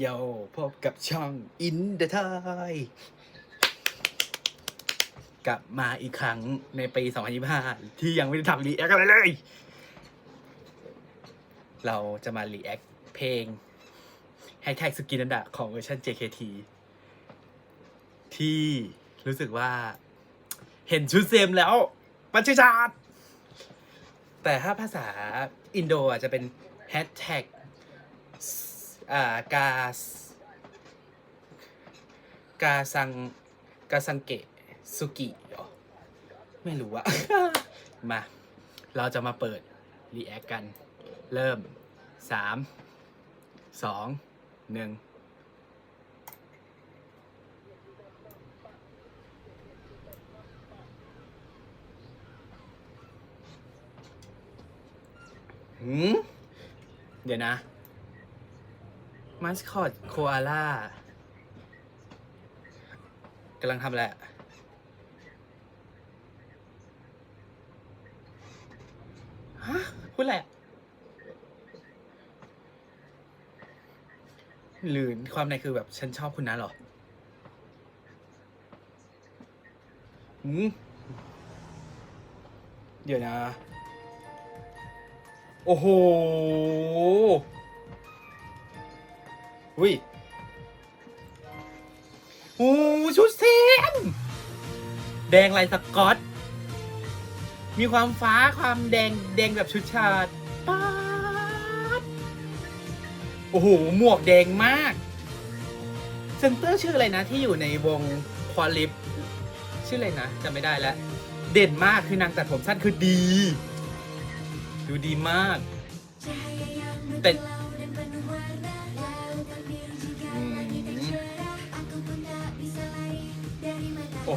โยพบกับช่องอินเด t ท y กลับมาอีกครั้งในปี 2025 ที่ยังไม่ได้ทำรีแอคอะไรเลย เราจะมารีแอคเพลงแฮชแท็กสกินนันดะของเวอร์ชัน JKT ที่รู้สึกว่าเห็นชุดเซมแล้ว ปัญชาชาติแต่ถ้าภาษาอินโดอาจจะเป็นแฮชแท็ก อ่ากาสกาซังกาซังเกะสุกิหรอไม่รู้อะ มา เราจะมาเปิด รีแอคกัน เริ่มสามสองหนึ่งหืมเดี๋ยวนะ มาสคอตโคอาล่ากำลังทำอะไรอะฮะพูดอะไรอะหรือความในคือแบบฉันชอบคุณนะหรอหืมเดี๋ยวนะ โอ้โห อุ้ยโอ้ชุดเซมแดงลายสกอต มีความฟ้าความแดงแดงแบบชุดชาติป๊าดโอ้โห หมวกแดงมากเซนเตอร์ชื่ออะไรนะ ที่อยู่ในวงควอลิฟชื่ออะไรนะจำไม่ได้แล้ว เด่นมากคือนางตัดผมสั้นคือดี ดูดีมาก แต่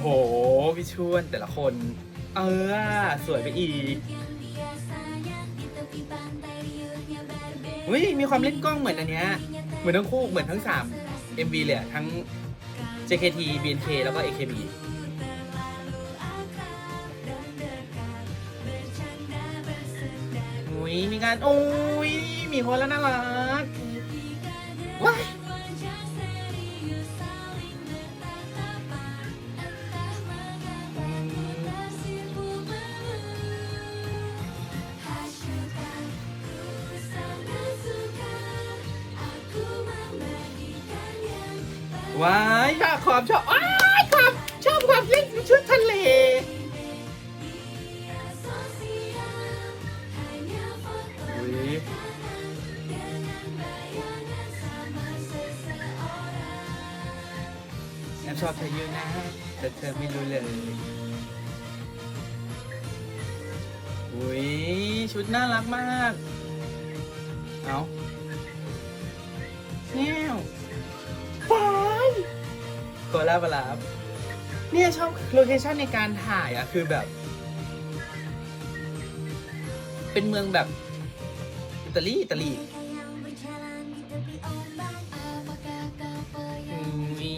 โอ้โหพี่ชวนแต่ละคน เออ สวยไปอีกอุ้ยมีความเล่นกล้องเหมือนอันเนี้ย เหมือนทั้งคู่เหมือนทั้ง3 MV เลยอะทั้ง JKT BNK แล้วก็ AKB อุ้ยมีการโอ้ยมีคนแล้วน่ารักว้าย ว้ายชอบความชอบว้ายความชอบความเล่นชุดทะเล แอบชอบเธออยู่นะ แต่เธอไม่รู้เลยอุ้ยชุดน่ารักมาก เอาแนวว้าย โคลาบลาบเนี่ยชอบโลเคชั่นในการถ่ายอะคือแบบ เป็นเมืองแบบอิตาลีอิตาลีอุ้ย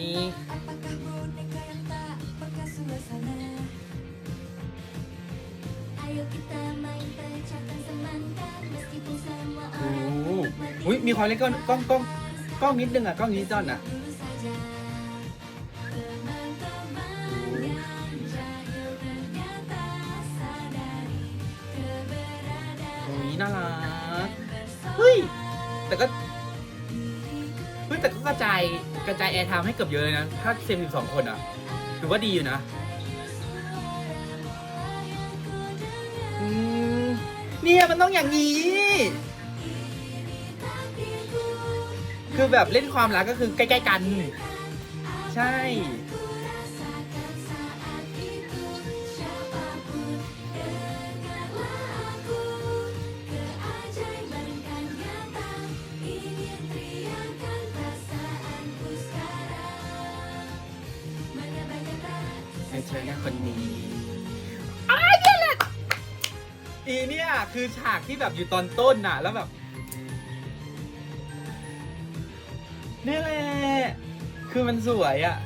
โอ้โหอุ้ยมีความเล่นกล้องกล้องกล้องกล้องนิดนึงอะกล้องดิจิตอลอะ โอ้น่ารัก เฮ้ย แต่ก็ เฮ้ย แต่ก็กระจายกระจายแอร์ไทม์ให้เกือบเยอะเลยนะ ถ้าเซมสิบสองคนอะถือว่าดีอยู่นะอืมเนี่ยมันต้องอย่างนี้ คือแบบเล่นความรักก็คือใกล้ ๆ กัน ใช่ เธอแค่คนนี้อ้ายเนี่ยแหละอีเนี่ยคือฉากที่แบบอยู่ตอนต้นน่ะ แล้วแบบนี่แหละ คือมันสวยอะ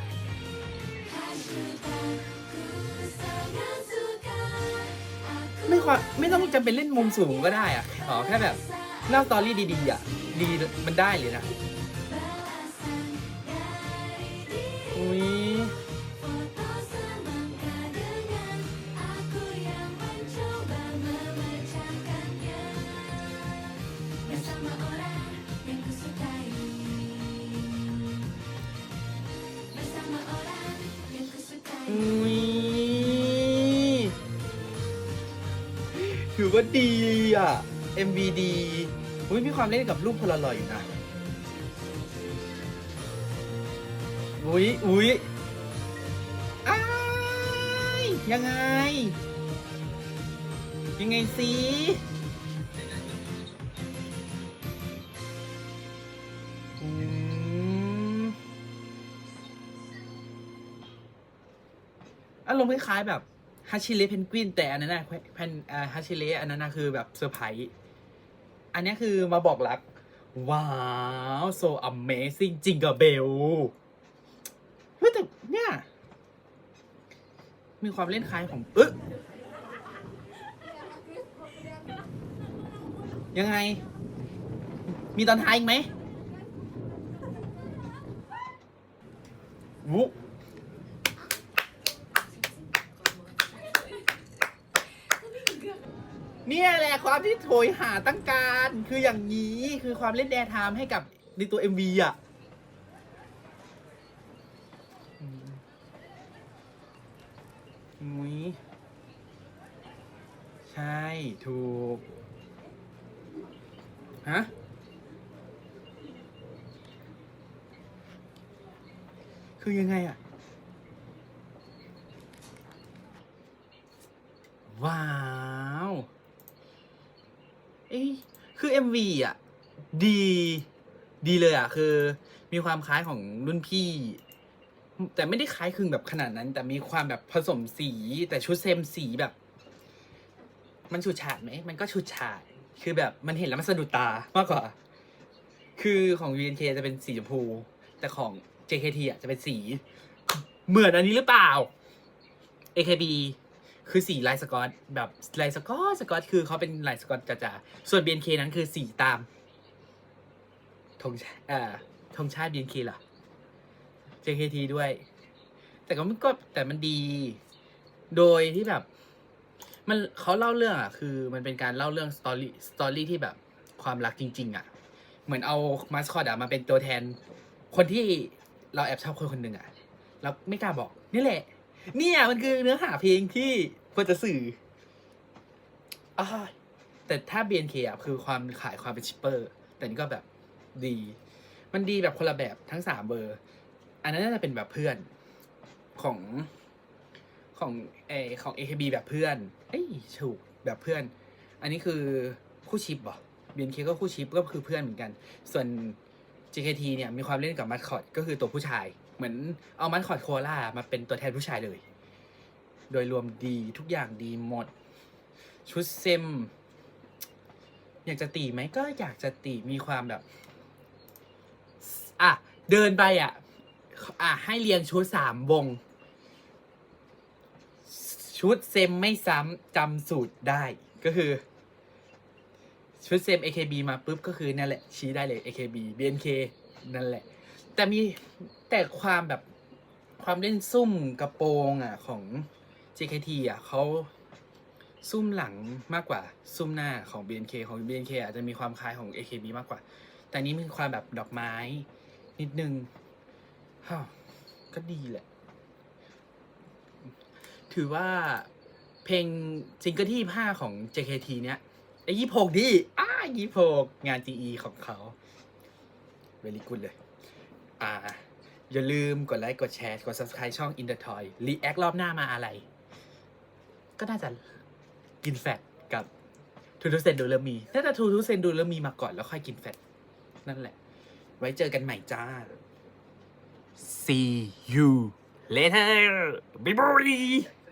ไม่ควาไม่ต้องจำเป็นเล่นมุมสูงก็ได้อะขอแค่แบบเล่าตอรี่ดีๆอะดีมันได้เลยนะ ว่าดีอะ MV ดีอุ้ยมีความเล่นกับรูปพลารอยอยู่นะอุ้ยอุ้ยอ้ายยังไง ยังไงสิอืมอารมณ์คล้ายๆแบบ ฮัชิเลเพนกวินแต่อันนั้นนะเพนฮัชิเลอันนั้นนะคือแบบเซอร์ไพรส์อันนี้คือมาบอกรัก ว้าว so amazing จริงกับเบลเฮ้ยแต่เนี่ย มีความเล่นคล้ายของเอ๊ะยังไง มีตอนท้ายอีกไหมวุ เนี่ยแหละความที่โถยหาตั้งการคืออย่างนี้คือความเล่นแดร์ไทม์ให้กับในตัว MV อะอืมมุ้ยใช่ ถูก ฮะ คือยังไงอะว้าวเอ้ยคือ MV อะ ดี ดีเลยอะ คือ มีความคล้ายของรุ่นพี่ แต่ไม่ได้คล้ายคลึงแบบขนาดนั้น แต่มีความแบบผสมสี แต่ชุดเซมสีแบบ มันฉูดฉาดไหม มันก็ฉูดฉาด คือแบบมันเห็นแล้วมันสะดุดตามากกว่า คือของ VNK จะเป็นสีชมพู แต่ของ JKT อะจะเป็นสี เหมือนอันนี้หรือเปล่า AKB คือสีลายสกอตแบบลายสกอตสกอตคือเขาเป็นลายสกอตจ๋าๆส่วน BNK นั้นคือสีตามธงชาติเอ่อธงชาติ BNK ล่ะ JKT ด้วย แต่ก็มันก็แต่มันดี โดยที่แบบ มันเขาเล่าเรื่องอะ คือมันเป็นการเล่าเรื่องสตอรี่สตอรี่ที่แบบความรักจริง ๆ อะ เหมือนเอามาสคอตอะมาเป็นตัวแทน คนที่เราแอบชอบคนคนหนึ่งอะแล้วไม่กล้าบอกนี่แหละ เนี่ยมันคือเนื้อหาเพลงที่ควรจะสื่ออแต่ถ้า BNK อะคือความขายความเป็นชิปเปอร์ แต่นี่ก็แบบดี มันดีแบบคนละแบบทั้งสามเบอร์ อันนั้นน่าจะเป็นแบบเพื่อนของของเออของ AKB แบบเพื่อน เอ้ยถูกแบบเพื่อน อันนี้คือคู่ชิปเหรอ BNK ก็คู่ชิปก็คือเพื่อนเหมือนกัน ส่วน JKT เนี่ยมีความเล่นกับมัดคอตก็คือตัวผู้ชาย เหมือนเอามัดคอตโคล่ามาเป็นตัวแทนผู้ชายเลย โดยรวมดีทุกอย่างดีหมด ชุดเซม อยากจะตีไหมก็อยากจะตีมีความแบบ อะ เดินไปอะ อะ ให้เรียงชุดสามวง ชุดเซมไม่ซ้ำจำสูตรได้ก็คือชุดเซม AKB มาปุ๊บก็คือนั่นแหละชี้ได้เลย AKB BNK นั่นแหละ แต่มีแต่ความแบบความเล่นซุ่มกระโปรงอะของ JKT อะเขาซุ่มหลังมากกว่า ซุ่มหน้าของ BNK ของ BNK อาจจะมีความคล้ายของ AKB มากกว่า แต่นี้มีความแบบดอกไม้นิดนึงฮ่าก็ดีแหละ ถือว่าเพลงซิงเกิลที่ห้าของ JKT เนี้ยไอ้ยี่หกดิอ้ายี่หกงาน GE ของเขาเวลีกุ d เลย อ่า อย่าลืมกดไลค์กดแชร์กด subscribe ช่อง In The Toy React รอบหน้ามาอะไร ก็น่าจะกินแฟตกับทูทูเซนดูเลมีน่าจะทูทูเซนดูเลมีมาก่อนแล้วค่อยกินแฟตนั่นแหละ ไว้เจอกันใหม่จ้า See you later bye bye